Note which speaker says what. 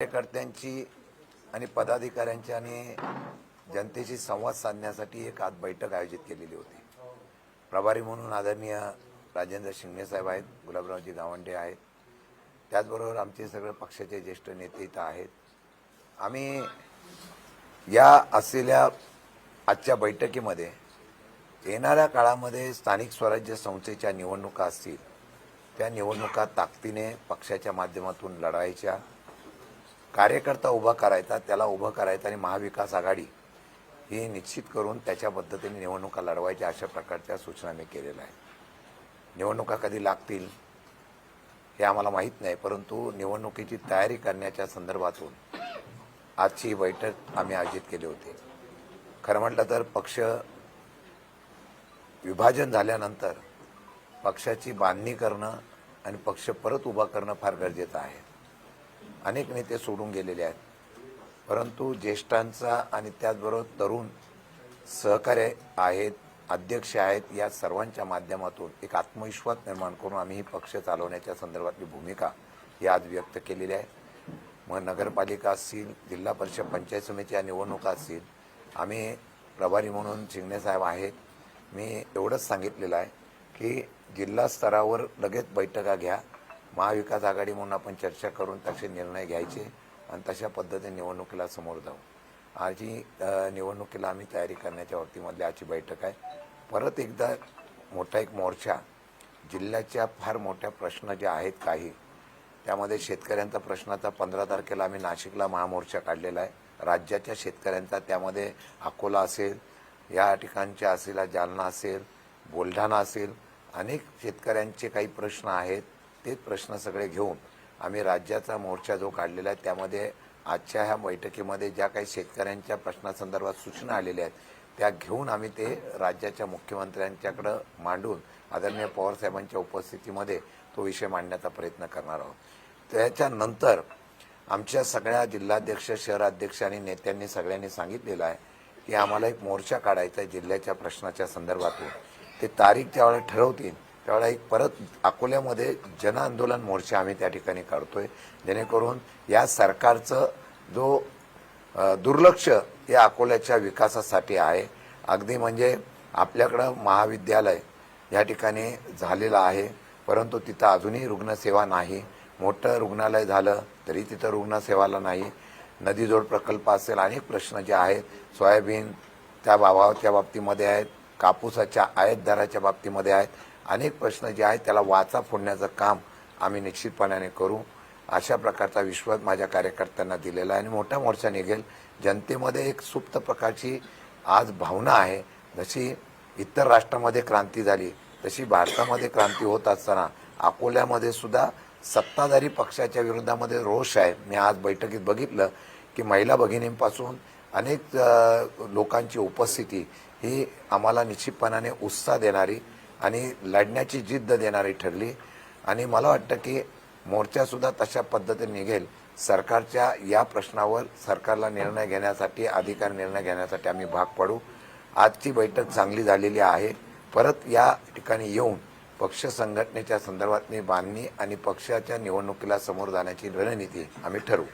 Speaker 1: कार्यकर्त्यांची आणि पदाधिकाऱ्यांची आणि जनतेशी संवाद साधण्यासाठी एक आज बैठक आयोजित केलेली होती. प्रभारी म्हणून आदरणीय राजेंद्र शिंगणे साहेब आहेत गुलाबरावजी गावंडे आहेत. त्याचबरोबर आमचे सगळे पक्षाचे ज्येष्ठ नेते इथं आहेत. आम्ही या असलेल्या आजच्या बैठकीमध्ये येणाऱ्या काळामध्ये स्थानिक स्वराज्य संस्थेच्या निवडणुका असतील त्या निवडणुका ताकदीने पक्षाच्या माध्यमातून लढायच्या कार्यकर्ता उभा करायचा त्याला उभं करायचं आणि महाविकास आघाडी ही निश्चित करून त्याच्या पद्धतीने निवडणुका लढवायच्या अशा प्रकारच्या सूचना मी केलेल्या आहेत. निवडणुका कधी लागतील हे आम्हाला माहीत नाही परंतु निवडणुकीची तयारी करण्याच्या संदर्भातून आजची ही बैठक आम्ही आयोजित केली होती. खरं म्हटलं तर पक्ष विभाजन झाल्यानंतर पक्षाची बांधणी करणं आणि पक्ष परत उभा करणं फार गरजेचं आहे. अनेक नेते सोडून गेलेले आहेत. परंतु ज्येष्ठांचा आणि त्याचबरोबर तरुण सहकार्य आहेत अध्यक्ष आहेत या सर्वांच्या माध्यमातून एक आत्मविश्वास निर्माण करून आम्ही ही पक्ष चालवण्याच्या संदर्भातली भूमिका ही आज व्यक्त केलेली आहे. मग नगरपालिका असतील जिल्हा परिषद पंचायत समितीच्या निवडणुका असतील आम्ही प्रभारी म्हणून शिंगणेसाहेब आहेत. मी एवढंच सांगितलेलं आहे की जिल्हा स्तरावर लगेच बैठका घ्या. महाविकास आघाडी म्हणून आपण चर्चा करून तसे निर्णय घ्यायचे आणि तशा पद्धतीने निवडणुकीला समोर जाऊ. आजही निवडणुकीला आम्ही तयारी करण्याच्या बाबतीमधली आजची बैठक आहे. परत एकदा मोठा एक मोर्चा जिल्ह्याच्या फार मोठ्या प्रश्न जे आहेत काही त्यामध्ये शेतकऱ्यांचा प्रश्नाचा पंधरा तारखेला आम्ही नाशिकला महामोर्चा काढलेला आहे. राज्याच्या शेतकऱ्यांचा त्यामध्ये अकोला असेल या ठिकाणच्या असेल जालना असेल बुलढाणा असेल अनेक शेतकऱ्यांचे काही प्रश्न आहेत. तेच प्रश्न सगळे घेऊन आम्ही राज्याचा मोर्चा जो काढलेला आहे त्यामध्ये आजच्या ह्या बैठकीमध्ये ज्या काही शेतकऱ्यांच्या प्रश्नासंदर्भात सूचना आलेल्या आहेत त्या घेऊन आम्ही ते राज्याच्या मुख्यमंत्र्यांच्याकडं मांडून आदरणीय पवारसाहेबांच्या उपस्थितीमध्ये तो विषय मांडण्याचा प्रयत्न करणार आहोत. त्याच्यानंतर आमच्या सगळ्या जिल्हाध्यक्ष शहराध्यक्ष आणि नेत्यांनी सगळ्यांनी सांगितलेलं आहे की आम्हाला एक मोर्चा काढायचा आहे जिल्ह्याच्या प्रश्नाच्या संदर्भातून. ते तारीख त्यावेळेला ठरवतील. त्यावेळेला एक परत अकोल्यामध्ये जनआंदोलन मोर्चा आम्ही त्या ठिकाणी काढतोय. जेणेकरून या सरकारचं जो दुर्लक्ष या अकोल्याच्या विकासासाठी आहे अगदी म्हणजे आपल्याकडं महाविद्यालय या ठिकाणी झालेलं आहे परंतु तिथं अजूनही रुग्णसेवा नाही. मोठं रुग्णालय झालं तरी तिथं रुग्णसेवाला नाही. नदीजोड प्रकल्प असेल अनेक प्रश्न जे आहेत सोयाबीन त्या भावाच्या बाबतीमध्ये आहेत कापूसाच्या आयात दराच्या बाबतीमध्ये आहेत अनेक प्रश्न जे आहेत त्याला वाचा फोडण्याचं काम आम्ही निश्चितपणाने करू. अशा प्रकारचा विश्वास माझ्या कार्यकर्त्यांना दिलेला आहे आणि मोठा मोर्चा निघेल. जनतेमध्ये एक सुप्त प्रकारची आज भावना आहे. जशी इतर राष्ट्रामध्ये क्रांती झाली तशी भारतामध्ये क्रांती होत असताना अकोल्यामध्ये सुद्धा सत्ताधारी पक्षाच्या विरोधामध्ये रोष आहे. मी आज बैठकीत बघितलं की महिला भगिनींपासून अनेक लोकांची उपस्थिती ही आम्हाला निश्चितपणाने उत्साह देणारी आणि लढण्याची जिद्द देणारी ठरली. आणि मला वाटतं की मोर्चासुद्धा तशा पद्धतीने निघेल. सरकारच्या या प्रश्नावर सरकारला निर्णय घेण्यासाठी अधिकार निर्णय घेण्यासाठी आम्ही भाग पडू. आजची बैठक चांगली झालेली आहे. परत या ठिकाणी येऊन पक्ष संघटनेच्या संदर्भातली बांधणी आणि पक्षाच्या निवडणुकीला समोर जाण्याची रणनीती आम्ही ठरवू.